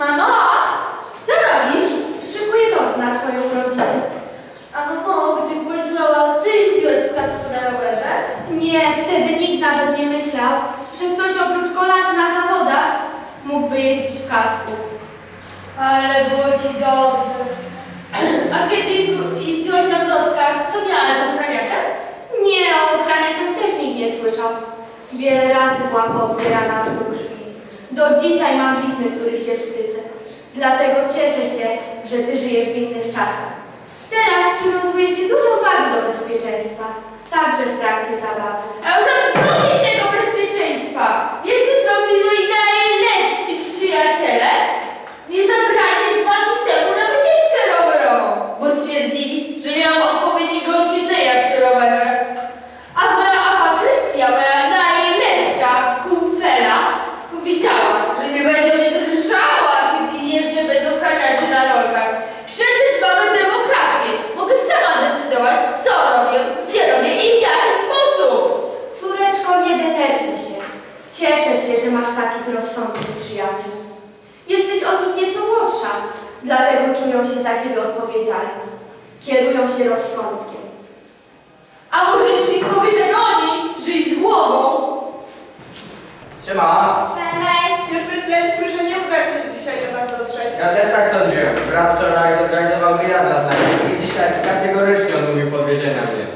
Mamo, co robisz? Szykuję tort na twoją urodzinę. A mamo, gdy byłeś mała, ty jeździłeś w kasku na rowerze? Nie, wtedy nikt nawet nie myślał, że ktoś oprócz kolarzy na zawodach mógłby jeździć w kasku. Ale było ci dobrze. A kiedy jeździłaś na wrotkach, to miałaś ochraniacze? Nie, o ochraniaczach też nikt nie słyszał. Wiele razy byłam poobdzierana do krwi. Do dzisiaj mam blizny, których się wstydzę. Dlatego cieszę się, że ty żyjesz w innych czasach. Teraz przywiązuje się dużo wagi do bezpieczeństwa, także w trakcie zabawy. A już mam dosyć tego bezpieczeństwa. Wiesz, co zrobili moi najlepsi przyjaciele? Nie zabrali dwa dni temu na wycieczkę rowerową, bo stwierdzili, że nie mam odpowiedniego oświetlenia przy rowerze. A moja a Patrycja, moja najlepsza kumpela, powiedziała, że nie będzie mnie drżała, kiedy jeżdżę bez ochraniaczy na rolkach. Przecież mamy demokrację. Mogę sama decydować, co robię, gdzie robię i w jaki sposób. Córeczko, nie denerwuj się. Cieszę się, że masz takich rozsądnych przyjaciół. Jesteś od nich nieco młodsza, dlatego czują się za ciebie odpowiedzialni. Kierują się rozsądkiem. A może jeśli powiesz, że oni żyj z głową? Siema. Hej, już myśleliśmy, że nie uda się dzisiaj do nas dotrzeć. Ja też tak sądziłem. Brat wczoraj zorganizował bilet dla znajomych i dzisiaj kategorycznie odmówił podwiezienia mnie.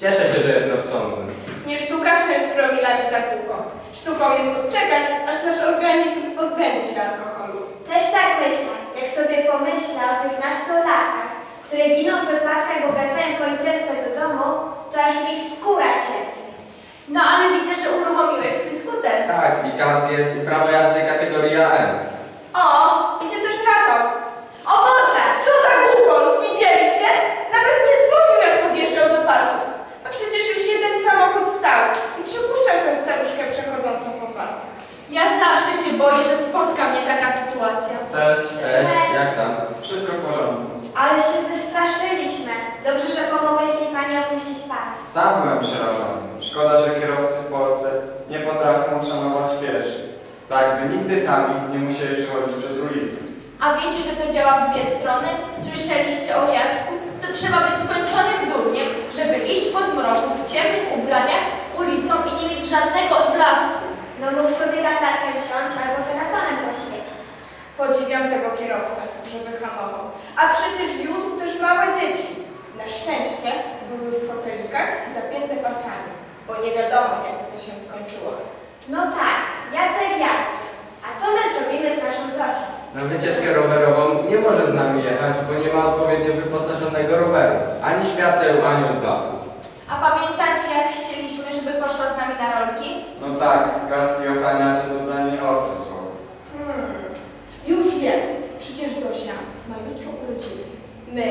Cieszę się, że jest rozsądny. Nie sztuka wsiąść z promilami za kółko. Sztuką jest odczekać, aż nasz organizm pozbędzie się alkoholu. Też tak myślę, jak sobie pomyślę o tych nastolatkach, które giną w wypadkach, bo wracają po imprezce do domu, to aż mi skóra cierpi. No ale widzę, że uruchomiłeś swój skuter. Tak, i kask jest i prawo jazdy kategoria M. O, idzie też Rafał. O Boże, co za głupon! Widzieliście? Nawet nie zwolnił, jak podjeżdżał do pasów. A przecież już jeden samochód stał i przypuszczał tę staruszkę przechodzącą po pasach. Ja zawsze się boję, że spotka mnie taka sytuacja. Cześć. Cześć, jak tam? Wszystko w porządku. Ale się wystraszyliśmy. Dobrze, że pomogłeś tej pani opuścić pas. Sam byłem przerażony. Szkoda, że kierowcy w Polsce nie potrafią uszanować pieszych. Tak by nigdy sami nie musieli przechodzić przez ulicę. A wiecie, że to działa w dwie strony? Słyszeliście o Jacku? To trzeba być skończonym durniem, żeby iść po zmroku w ciemnych ubraniach ulicą i nie mieć żadnego odblasku. No mógł sobie latarkę wziąć albo telefonem poświecić. Podziwiam tego kierowcę, że wyhamował. A przecież wiózł też małe dzieci. Na szczęście były w fotelikach i zapięte pasami, bo nie wiadomo, jakby to się skończyło. No tak, Jacek Jacek. A co my zrobimy z naszą Zosią? Na wycieczkę rowerową nie może z nami jechać, bo nie ma odpowiednio wyposażonego roweru. Ani świateł, ani odblasków. A pamiętacie, jak chcieliśmy, żeby poszła z nami na rolki? No tak, kaski ochraniacze to dla niej obce słowo. Hmm, już wiem. Przecież Zosia ma jutro urodziny. My,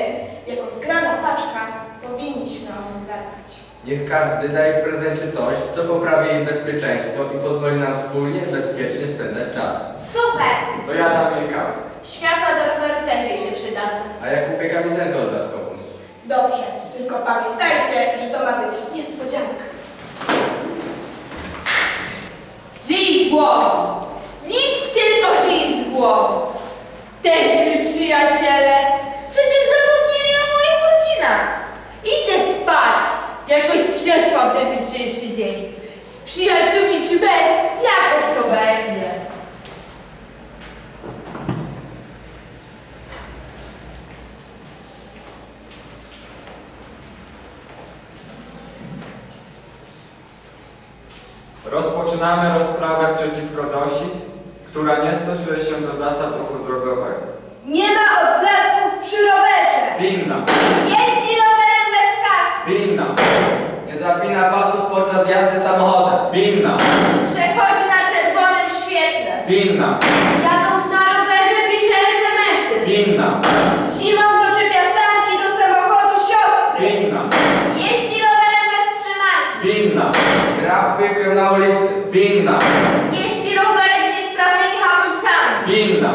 jako zgrana paczka, powinniśmy o nią zadbać. Niech każdy daje w prezencie coś, co poprawi jej bezpieczeństwo i pozwoli nam wspólnie bezpiecznie spędzać czas. Super! To ja dam jej kask. Światła do roweru też jej się przydadzą. A ja kupię kamizelkę odblaskową. Dobrze, tylko pamiętajcie, że to ma być niespodzianka. Żyj z głową! Nic tylko żyj z głową! Też mi przyjaciele! Przecież zapomnieli o moich rodzinach! Przetrwam ten jutrzejszy dzień. Z przyjaciółmi czy bez, jakoś to będzie. Rozpoczynamy rozprawę przeciwko Zosi, która nie stosuje się do zasad ruchu drogowego. Nie ma odblasków przy rowerze! Winna! Jeździ rowerem bez kasku! Winna! Zapina pasów podczas jazdy samochodem. Winna! Przechodzi na czerwonym świetle. Winna! Jadąc na rowerze pisze SMS-y. Winna! Zimą doczepia sanki do samochodu siostry! Winna! Jeździ rowerem bez trzymanki. Winna! Gra w piłkę na ulicy. Winna! Jeździ rowerek z niesprawnymi hamulcami. Winna!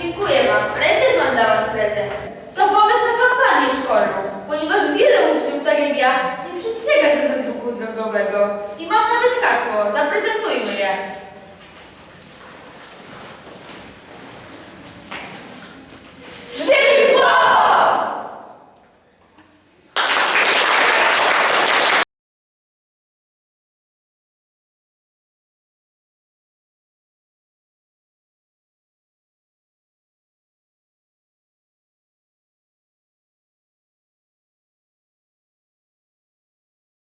Dziękuję wam, ale ja też mam dla was prezent. To pomysł na kampanię szkolną, ponieważ wiele uczniów, tak jak ja, nie przestrzega zasad ruchu drogowego. I mam nawet hasło, zaprezentujmy je.